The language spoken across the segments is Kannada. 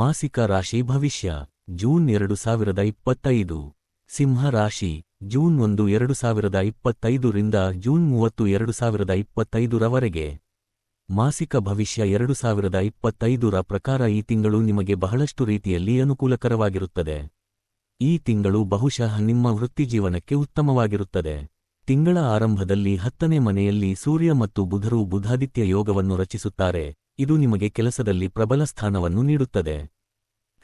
ಮಾಸಿಕ ರಾಶಿ ಭವಿಷ್ಯ, ಜೂನ್ ಎರಡು ಸಾವಿರದ ಇಪ್ಪತ್ತೈದು. ಸಿಂಹ ರಾಶಿ, ಜೂನ್ ಒಂದು ಎರಡು ಸಾವಿರದ ಇಪ್ಪತ್ತೈದರಿಂದ ಜೂನ್ ಮೂವತ್ತು ಎರಡು ಸಾವಿರದ ಇಪ್ಪತ್ತೈದರವರೆಗೆ ಮಾಸಿಕ ಭವಿಷ್ಯ ಎರಡು ಸಾವಿರದ ಇಪ್ಪತ್ತೈದರ ಪ್ರಕಾರ ಈ ತಿಂಗಳು ನಿಮಗೆ ಬಹಳಷ್ಟು ರೀತಿಯಲ್ಲಿ ಅನುಕೂಲಕರವಾಗಿರುತ್ತದೆ. ಈ ತಿಂಗಳು ಬಹುಶಃ ನಿಮ್ಮ ವೃತ್ತಿಜೀವನಕ್ಕೆ ಉತ್ತಮವಾಗಿರುತ್ತದೆ. ತಿಂಗಳ ಆರಂಭದಲ್ಲಿ ಹತ್ತನೇ ಮನೆಯಲ್ಲಿ ಸೂರ್ಯ ಮತ್ತು ಬುಧರು ಬುಧಾದಿತ್ಯ ಯೋಗವನ್ನು ರಚಿಸುತ್ತಾರೆ. ಇದು ನಿಮಗೆ ಕೆಲಸದಲ್ಲಿ ಪ್ರಬಲ ಸ್ಥಾನವನ್ನು ನೀಡುತ್ತದೆ.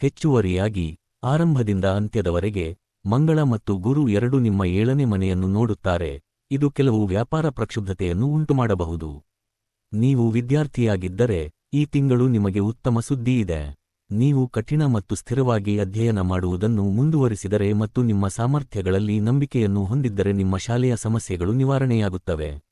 ಹೆಚ್ಚುವರಿಯಾಗಿ, ಆರಂಭದಿಂದ ಅಂತ್ಯದವರೆಗೆ, ಮಂಗಳ ಮತ್ತು ಗುರು ಎರಡು ನಿಮ್ಮ ಏಳನೇ ಮನೆಯನ್ನು ನೋಡುತ್ತಾರೆ. ಇದು ಕೆಲವು ವ್ಯಾಪಾರ ಪ್ರಕ್ಷುಬ್ಧತೆಯನ್ನು ಉಂಟುಮಾಡಬಹುದು. ನೀವು ವಿದ್ಯಾರ್ಥಿಯಾಗಿದ್ದರೆ, ಈ ತಿಂಗಳು ನಿಮಗೆ ಉತ್ತಮ ಸುದ್ದಿ ಇದೆ. ನೀವು ಕಠಿಣ ಮತ್ತು ಸ್ಥಿರವಾಗಿ ಅಧ್ಯಯನ ಮಾಡುವುದನ್ನು ಮುಂದುವರಿಸಿದರೆ ಮತ್ತು ನಿಮ್ಮ ಸಾಮರ್ಥ್ಯಗಳಲ್ಲಿ ನಂಬಿಕೆಯನ್ನು ಹೊಂದಿದ್ದರೆ ನಿಮ್ಮ ಶಾಲೆಯ ಸಮಸ್ಯೆಗಳು ನಿವಾರಣೆಯಾಗುತ್ತವೆ.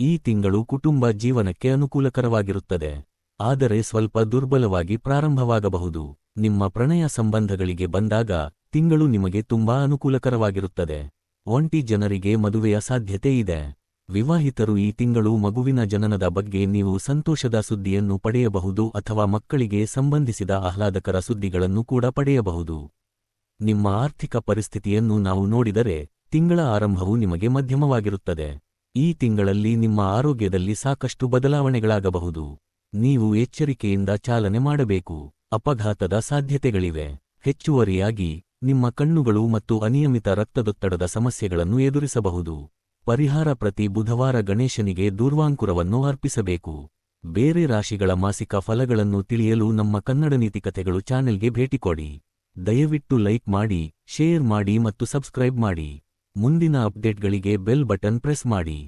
ಈ ತಿಂಗಳು ಕುಟುಂಬ ಜೀವನಕ್ಕೆ ಅನುಕೂಲಕರವಾಗಿರುತ್ತದೆ. ಆದರೆ ಸ್ವಲ್ಪ ದುರ್ಬಲವಾಗಿ ಪ್ರಾರಂಭವಾಗಬಹುದು. ನಿಮ್ಮ ಪ್ರಣಯ ಸಂಬಂಧಗಳಿಗೆ ಬಂದಾಗ ತಿಂಗಳು ನಿಮಗೆ ತುಂಬಾ ಅನುಕೂಲಕರವಾಗಿರುತ್ತದೆ. ಒಂಟಿ ಜನರಿಗೆ ಮದುವೆಯ ಸಾಧ್ಯತೆ ಇದೆ. ವಿವಾಹಿತರು ಈ ತಿಂಗಳು ಮಗುವಿನ ಜನನದ ಬಗ್ಗೆ ನೀವು ಸಂತೋಷದ ಸುದ್ದಿಯನ್ನು ಪಡೆಯಬಹುದು ಅಥವಾ ಮಕ್ಕಳಿಗೆ ಸಂಬಂಧಿಸಿದ ಆಹ್ಲಾದಕರ ಸುದ್ದಿಗಳನ್ನು ಕೂಡ ಪಡೆಯಬಹುದು. ನಿಮ್ಮ ಆರ್ಥಿಕ ಪರಿಸ್ಥಿತಿಯನ್ನು ನಾವು ನೋಡಿದರೆ ತಿಂಗಳ ಆರಂಭವು ನಿಮಗೆ ಮಧ್ಯಮವಾಗಿರುತ್ತದೆ. ಈ ತಿಂಗಳಲ್ಲಿ ನಿಮ್ಮ ಆರೋಗ್ಯದಲ್ಲಿ ಸಾಕಷ್ಟು ಬದಲಾವಣೆಗಳಾಗಬಹುದು. ನೀವು ಎಚ್ಚರಿಕೆಯಿಂದ ಚಾಲನೆ ಮಾಡಬೇಕು. ಅಪಘಾತದ ಸಾಧ್ಯತೆಗಳಿವೆ. ಹೆಚ್ಚುವರಿಯಾಗಿ, ನಿಮ್ಮ ಕಣ್ಣುಗಳು ಮತ್ತು ಅನಿಯಮಿತ ರಕ್ತದೊತ್ತಡದ ಸಮಸ್ಯೆಗಳನ್ನು ಎದುರಿಸಬಹುದು. ಪರಿಹಾರ ಪ್ರತಿ ಬುಧವಾರ ಗಣೇಶನಿಗೆ ದೂರ್ವಾಂಕುರವನ್ನು ಅರ್ಪಿಸಬೇಕು. ಬೇರೆ ರಾಶಿಗಳ ಮಾಸಿಕ ಫಲಗಳನ್ನು ತಿಳಿಯಲು ನಮ್ಮ ಕನ್ನಡ ನೀತಿಕಥೆಗಳು ಚಾನೆಲ್ಗೆ ಭೇಟಿ ಕೊಡಿ. ದಯವಿಟ್ಟು ಲೈಕ್ ಮಾಡಿ, ಶೇರ್ ಮಾಡಿ ಮತ್ತು ಸಬ್ಸ್ಕ್ರೈಬ್ ಮಾಡಿ. ಮುಂದಿನ ಅಪ್ಡೇಟ್ಗಳಿಗೆ ಬೆಲ್ ಬಟನ್ ಪ್ರೆಸ್ ಮಾಡಿ.